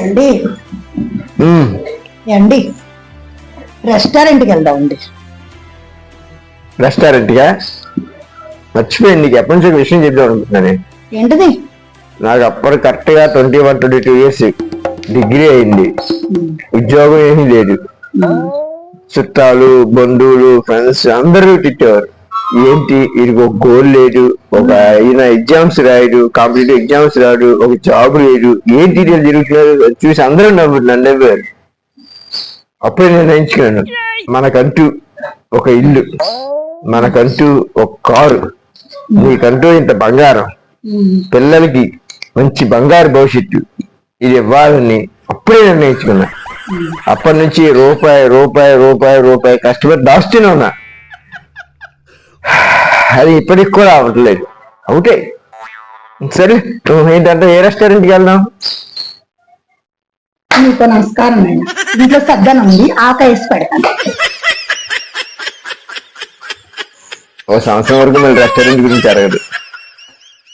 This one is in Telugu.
ఏండి ఉమ్, ఏండి రెస్టారెంట్కి వెళ్దామండి రెస్టారెంట్గా మర్చిపోయింది నీకు. ఎప్పటి నుంచి విషయం చెప్దాం అనుకుంటున్నాను. ఏంటిది? నాకు అప్పుడు కరెక్ట్గా twenty one twenty two years degree అయింది. ఉద్యోగం ఏమీ లేదు. చుట్టాలు బంధువులు ఫ్రెండ్స్ అందరూ తిట్టేవారు. ఏంటి? వీడికి ఒక గోల్ లేదు ఒక ఈయన ఎగ్జామ్స్ రాయడు కాంపిటేటివ్ ఎగ్జామ్స్ రాడు ఒక జాబ్ లేదు. ఏంటి ఇది జరుగుతున్నారు? చూసి అందరూ నవ్వు నన్ను నవ్వారు. అప్పుడే నిర్ణయించుకున్నాను మనకంటూ ఒక ఇల్లు మనకంటూ ఒక కారు నీకంటూ ఇంత బంగారం. పిల్లలకి మంచి బంగారు భవిష్యత్తు. ఇది ఇవ్వాలని అప్పుడే నిర్ణయించుకున్నా అప్పటి నుంచి రూపాయి రూపాయి రూపాయి రూపాయి కష్టపడి దాస్తూనే ఉన్నా. అది ఇప్పటికి కూడా అవ్వట్లేదు. అవుతే సరే నువ్వు ఏంటంటే ఏ రెస్టారెంట్కి వెళ్దాం? నీకు నమస్కారం నాయన ఇంట్లో సద్దన ఉంది ఆకేసి పెడతాను ఓ సంవత్సరం వరకు మళ్ళీ రెస్టారెంట్ గురించి అడగదు.